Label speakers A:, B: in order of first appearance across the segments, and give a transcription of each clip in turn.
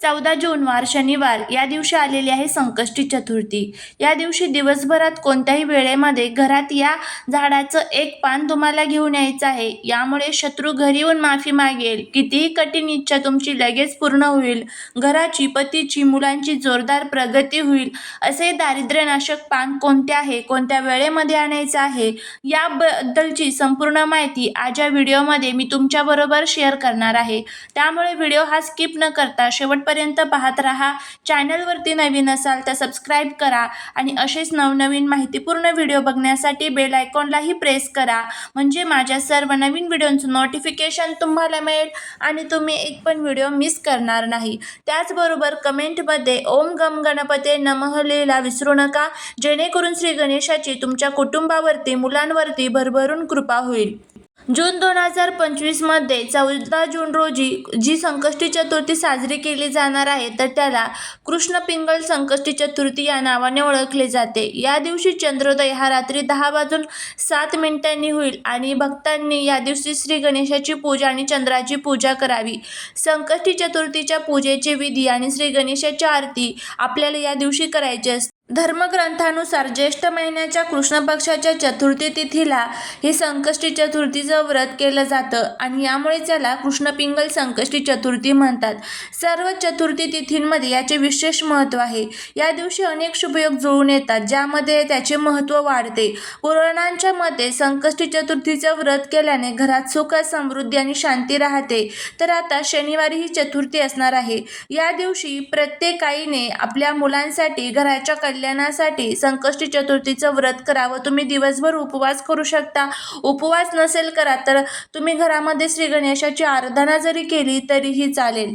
A: चौदा जूनवार शनिवार या दिवशी आलेली आहे संकष्टी चतुर्थी. या दिवशी दिवसभरात कोणत्याही वेळेमध्ये घरात या झाडाचं एक पान तुम्हाला घेऊन यायचं आहे. यामुळे शत्रू घरी येऊन माफी मागेल. कितीही कठीण इच्छा तुमची लगेच पूर्ण होईल. घराची पतीची मुलांची जोरदार प्रगती होईल. असे दारिद्र्यनाशक पान कोणते आहे कोणत्या वेळेमध्ये आणायचं आहे याबद्दलची संपूर्ण माहिती आज या व्हिडिओमध्ये मी तुमच्याबरोबर शेअर करणार आहे. त्यामुळे व्हिडिओ हा स्किप न करता शेवट शेवटपर्यंत पाहत राहा. चॅनलवरती नवीन असाल तर सबस्क्राईब करा आणि असेच नवनवीन माहितीपूर्ण व्हिडिओ बघण्यासाठी बेल आयकॉनलाही प्रेस करा. म्हणजे माझ्या सर्व नवीन व्हिडिओचं नोटिफिकेशन तुम्हाला मिळेल आणि तुम्ही एक पण व्हिडिओ मिस करणार नाही. त्याचबरोबर कमेंटमध्ये ओम गम गणपते नमः लिहिला विसरू नका. जेणेकरून श्री गणेशाची तुमच्या कुटुंबावरती मुलांवरती भरभरून कृपा होईल. जून दोन हजार पंचवीसमध्ये चौदा जून रोजी जी संकष्टी चतुर्थी साजरी केली जाणार आहे तर त्याला कृष्ण पिंगल संकष्टी चतुर्थी या नावाने ओळखले जाते. या दिवशी चंद्रोदय हा रात्री दहा वाजून सात मिनिटांनी होईल आणि भक्तांनी या दिवशी श्री गणेशाची पूजा आणि चंद्राची पूजा करावी. संकष्टी चतुर्थीच्या पूजेचे विधी आणि श्री गणेशाची आरती आपल्याला या दिवशी करायची असते. धर्मग्रंथानुसार ज्येष्ठ महिन्याच्या कृष्ण पक्षाच्या चतुर्थी तिथीला हे संकष्टी चतुर्थीचं व्रत केलं जातं आणि यामुळे त्याला कृष्णपिंगल संकष्टी चतुर्थी म्हणतात. सर्व चतुर्थी तिथींमध्ये याचे विशेष महत्त्व आहे. या दिवशी अनेक शुभयोग जुळून येतात ज्यामध्ये त्याचे महत्त्व वाढते. पुराणांच्या मते संकष्टी चतुर्थीचं व्रत केल्याने घरात सुख समृद्धी आणि शांती राहते. तर आता शनिवारी ही चतुर्थी असणार आहे. या दिवशी प्रत्येक आईने आपल्या मुलांसाठी घराच्या कल्याणासाठी संकष्टी चतुर्थीचं व्रत करावं. तुम्ही दिवसभर उपवास करू शकता. उपवास नसेल करा तर तुम्ही घरामध्ये श्री गणेशाची आराधना जरी केली तरीही चालेल.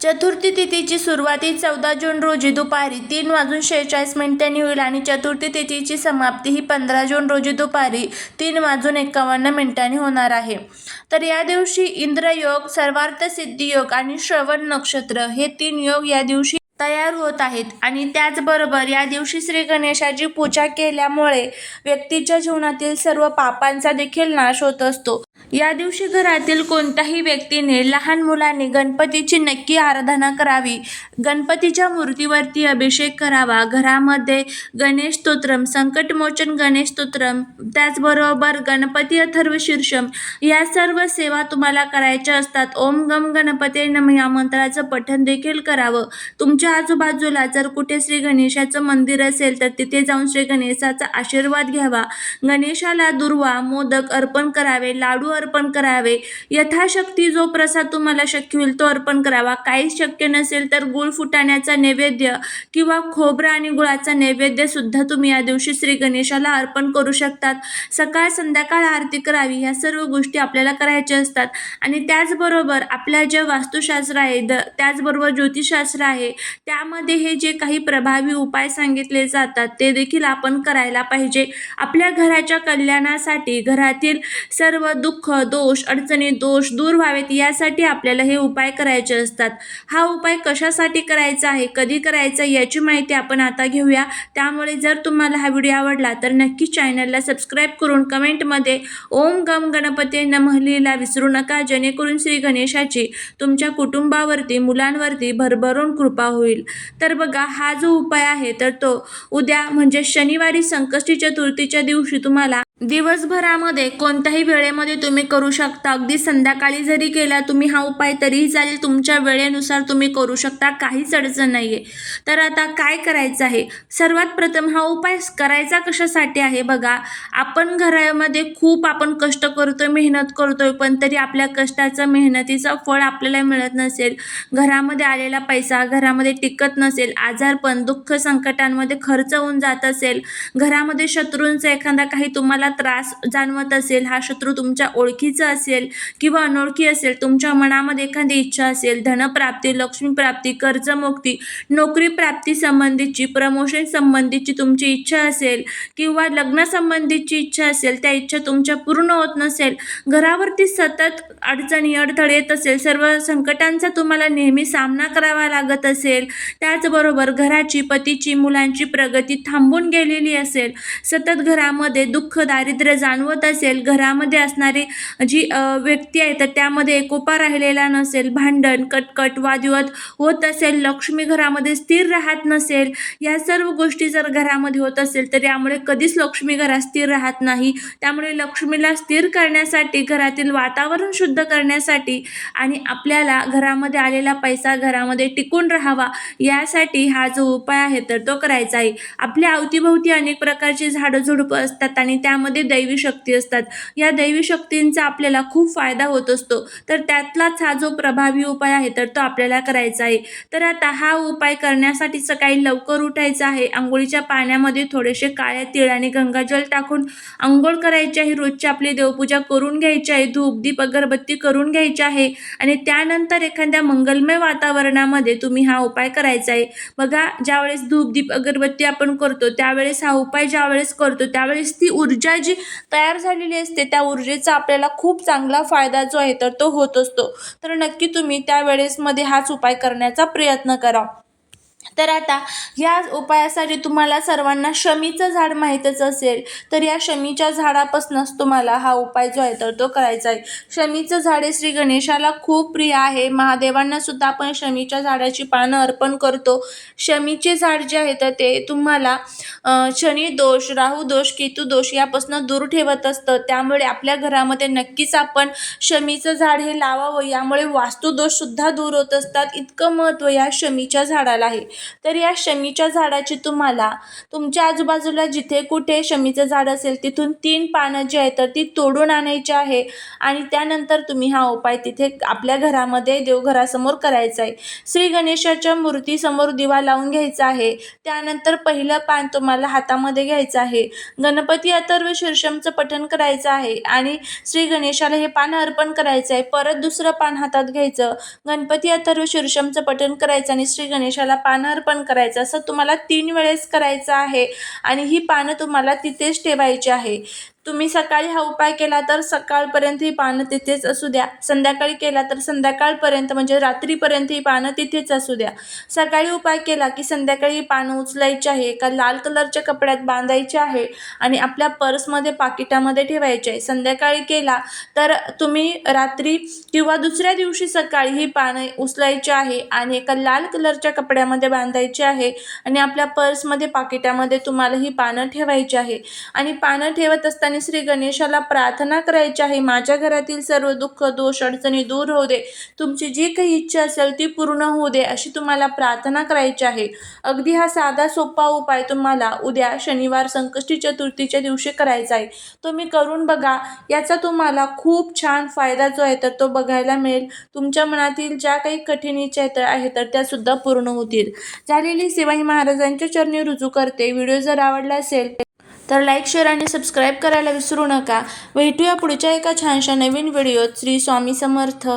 A: चतुर्थी तिथीची सुरुवाती चौदा जून रोजी दुपारी तीन वाजून शेहेचाळीस मिनिटांनी होईल आणि चतुर्थी तिथीची समाप्ती ही पंधरा जून रोजी दुपारी तीन वाजून एकावन्न मिनिटांनी होणार आहे. तर या दिवशी इंद्रयोग सर्वार्थ सिद्धियोग आणि श्रवण नक्षत्र हे तीन योग या दिवशी तयार होत आहेत. आणि त्याचबरोबर या दिवशी श्री गणेशाची पूजा केल्यामुळे व्यक्तीच्या जीवनातील सर्व पापांचा देखील नाश होत असतो. या दिवशी घरातील कोणत्याही व्यक्तीने लहान मुलांनी गणपतीची नक्की आराधना करावी. गणपतीच्या मूर्तीवरती अभिषेक करावा. घरामध्ये गणेश स्तोत्रम संकटमोचन गणेश स्तोत्रम त्याचबरोबर गणपती अथर्व शीर्षम या सर्व सेवा तुम्हाला करायच्या असतात. ओम गम गणपते नम या मंत्राचं पठण देखील करावं. तुमच्या आजूबाजूला जर कुठे श्री गणेशाचं मंदिर असेल तर तिथे जाऊन श्री गणेशाचा आशीर्वाद घ्यावा. गणेशाला दुर्वा मोदक अर्पण करावे. लाडू अर्पण करावे. यथाशक्ती जो प्रसाद तुम्हाला शक्य होईल तो अर्पण करावा. काहीच शक्य नसेल तर गुळ फुटाण्याचा नैवेद्य किंवा खोबरं आणि गुळाचा नैवेद्य सुद्धा तुम्ही या दिवशी श्री गणेशाला अर्पण करू शकतात. सकाळ संध्याकाळ आरती करावी. ह्या सर्व गोष्टी आपल्याला करायच्या असतात. आणि त्याचबरोबर आपल्या जे वास्तुशास्त्र आहे द त्याचबरोबर ज्योतिषशास्त्र आहे त्यामध्ये हे जे काही प्रभावी उपाय सांगितले जातात ते देखील आपण करायला पाहिजे. आपल्या घराच्या कल्याणासाठी घरातील सर्व दुःख दोष अडचणी दोष दूर व्हावेत यासाठी आपल्याला हे उपाय करायचे असतात. हा उपाय कशासाठी करायचा आहे कधी करायचा आहे याची माहिती आपण आता घेऊया. त्यामुळे जर तुम्हाला हा व्हिडिओ आवडला तर नक्की चॅनलला सबस्क्राईब करून कमेंटमध्ये ओम गम गणपती नमः लिहिला विसरू नका. जेणेकरून श्री गणेशाची तुमच्या कुटुंबावरती मुलांवरती भरभरून कृपा होईल. तर बघा हा जो उपाय आहे तर तो उद्या म्हणजे शनिवारी संकष्टी चतुर्थीच्या दिवशी तुम्हाला दिवसभरामध्ये कोणत्याही वेळेमध्ये तुम्ही करू शकता. अगदी संध्याकाळी जरी केला तुम्ही हा उपाय तरीही चालेल. तुमच्या वेळेनुसार तुम्ही करू शकता. काहीच अडचण नाही आहे तर आता काय करायचं आहे? सर्वात प्रथम हा उपाय करायचा कशासाठी आहे? बघा आपण घरामध्ये खूप आपण कष्ट करतोय मेहनत करतोय पण तरी आपल्या कष्टाचं मेहनतीचं फळ आपल्याला मिळत नसेल. घरामध्ये आलेला पैसा घरामध्ये टिकत नसेल. आजारपण दुःख संकटांमध्ये खर्च होऊन जात असेल. घरामध्ये शत्रूंचा एखादा काही तुम्हाला त्रास जाणवत असेल हा शत्रू तुमच्या ओळखीचा असेल किंवा अनोळखी असेल तुमच्या मनामध्ये एखादी इच्छा असेल धनप्राप्ती लक्ष्मीप्राप्ती कर्जमुक्ती नोकरी प्राप्ती संबंधीची प्रमोशन संबंधीची तुमची इच्छा असेल किंवा लग्नासंबंधीची इच्छा असेल त्या इच्छा तुमच्या पूर्ण होत नसेल घरावरती सतत अडचणी अडथळे येत असेल सर्व संकटांचा तुम्हाला नेहमी सामना करावा लागत असेल त्याचबरोबर घराची पतीची मुलांची प्रगती थांबून गेलेली असेल सतत घरामध्ये दुःख दारिद्र्य जाणवत असेल घरामध्ये असणारी जी व्यक्ती आहे तर त्यामध्ये एकोपा राहिलेला नसेल भांडण कटकट वादविवाद होत असेल लक्ष्मी घरामध्ये स्थिर राहत नसेल या सर्व गोष्टी जर घरामध्ये होत असेल तर यामुळे कधीच लक्ष्मी घरात स्थिर राहत नाही. त्यामुळे लक्ष्मीला स्थिर करण्यासाठी घरातील वातावरण शुद्ध करण्यासाठी आणि आपल्याला घरामध्ये आलेला पैसा घरामध्ये टिकून राहावा यासाठी हा जो उपाय आहे तर तो करायचा आहे. आपल्या अवतीभोवती अनेक प्रकारची झाडं झुडपं असतात आणि त्यामध्ये दैवी शक्ती असतात. या दैवी शक्तींचा आपल्याला खूप फायदा होत असतो. तर त्यातलाच हा जो प्रभावी उपाय आहे तर तो आपल्याला करायचा आहे. तर आता हा उपाय करण्यासाठी सकाळी लवकर उठायचं आहे. आंघोळीच्या पाण्यामध्ये थोडेसे काळ्या तीळ आणि गंगाजल टाकून आंघोळ करायची आहे. रोजची आपली देवपूजा करून घ्यायची आहे. धूप दीप अगरबत्ती करून घ्यायची आहे. आणि त्यानंतर एखाद्या मंगलमय वातावरणामध्ये तुम्ही हा उपाय करायचा आहे. बघा ज्यावेळेस धूप दीप अगरबत्ती आपण करतो त्यावेळेस हा उपाय ज्यावेळेस करतो त्यावेळेस ती ऊर्जा जी तयार झालेली असते त्या ऊर्जेचा आपल्याला खूप चांगला फायदा जो आहे तर तो होत असतो. तर नक्की तुम्ही त्यावेळेसमध्ये हाच उपाय करण्याचा प्रयत्न करा. तर आता या उपायासाठी तुम्हाला सर्वांना शमीचं झाड माहीतच असेल तर या शमीच्या झाडापासूनच तुम्हाला हा उपाय जो आहे तर तो करायचा आहे. शमीचं झाड हे श्री गणेशाला खूप प्रिय आहे. महादेवांना सुद्धा आपण शमीच्या झाडाची पानं अर्पण करतो. शमीचे झाड जे आहे तर ते तुम्हाला शनी दोष राहू दोष केतू दोष यापासून दूर ठेवत असतं. त्यामुळे आपल्या घरामध्ये नक्कीच आपण शमीचं झाड हे लावावं. यामुळे वास्तुदोषसुद्धा दूर होत असतात. इतकं महत्त्व या शमीच्या झाडाला आहे. तर या शमीच्या झाडाची तुम्हाला तुमच्या आजूबाजूला जिथे कुठे शमीचं झाड असेल तिथून तीन पानं जी आहेत तर ती तोडून आणायची आहे. आणि त्यानंतर तुम्ही हा उपाय तिथे आपल्या घरामध्ये देवघरासमोर करायचा आहे. श्री गणेशाच्या मूर्तीसमोर दिवा लावून घ्यायचा आहे. त्यानंतर पहिलं पान तुम्हाला हातामध्ये घ्यायचं आहे. गणपती अथर्व शीर्षमचं पठण करायचं आहे. आणि श्री गणेशाला हे पान अर्पण करायचं आहे. परत दुसरं पान हातात घ्यायचं. गणपती अथर्व शीर्षमचं पठण करायचं आणि श्री गणेशाला पान अर्पण करायचं असं तुम्हाला तीन वेळेस करायचं आहे आणि ही पानं तुम्हाला तिथेच ठेवायची आहे. तुम्ही सकाळी हा उपाय केला तर सकाळपर्यंत ही पानं तिथेच असू द्या. संध्याकाळी केला तर संध्याकाळपर्यंत म्हणजे रात्रीपर्यंत ही पानं तिथेच असू द्या. सकाळी उपाय केला की संध्याकाळी पानं उचलायची आहे एका लाल कलरच्या कपड्यात बांधायचे आहे आणि आपल्या पर्समध्ये पाकिटामध्ये ठेवायचे आहे. संध्याकाळी केला तर तुम्ही रात्री किंवा दुसऱ्या दिवशी सकाळी ही पानं उचलायची आहे आणि एका लाल कलरच्या कपड्यामध्ये बांधायची आहे आणि आपल्या पर्समध्ये पाकिटामध्ये तुम्हाला ही पानं ठेवायची आहे. आणि पानं ठेवत असताना श्री गणेशाला प्रार्थना करायची आहे. माझ्या घरातील सर्व दुःख दोष अडचणी दूर होऊ दे. तुमची जी काही इच्छा असेल ती पूर्ण होऊ दे अशी तुम्हाला प्रार्थना करायची आहे. अगदी हा साधा सोपा उपाय तुम्हाला उद्या शनिवार संकष्टी चतुर्थीच्या दिवशी करायचा आहे. तुम्ही करून बघा. याचा तुम्हाला खूप छान फायदा जो आहे तर तो बघायला मिळेल. तुमच्या मनातील ज्या काही कठीण इच्छा आहेत आहे तर त्यासुद्धा पूर्ण होतील. झालेली सेवा ही महाराजांच्या चरणी रुजू करते. व्हिडिओ जर आवडला असेल तर लाईक शेअर आणि सबस्क्राईब करायला विसरू नका. भेटूया पुढच्या एका छानशा नवीन व्हिडिओत श्री स्वामी समर्थ.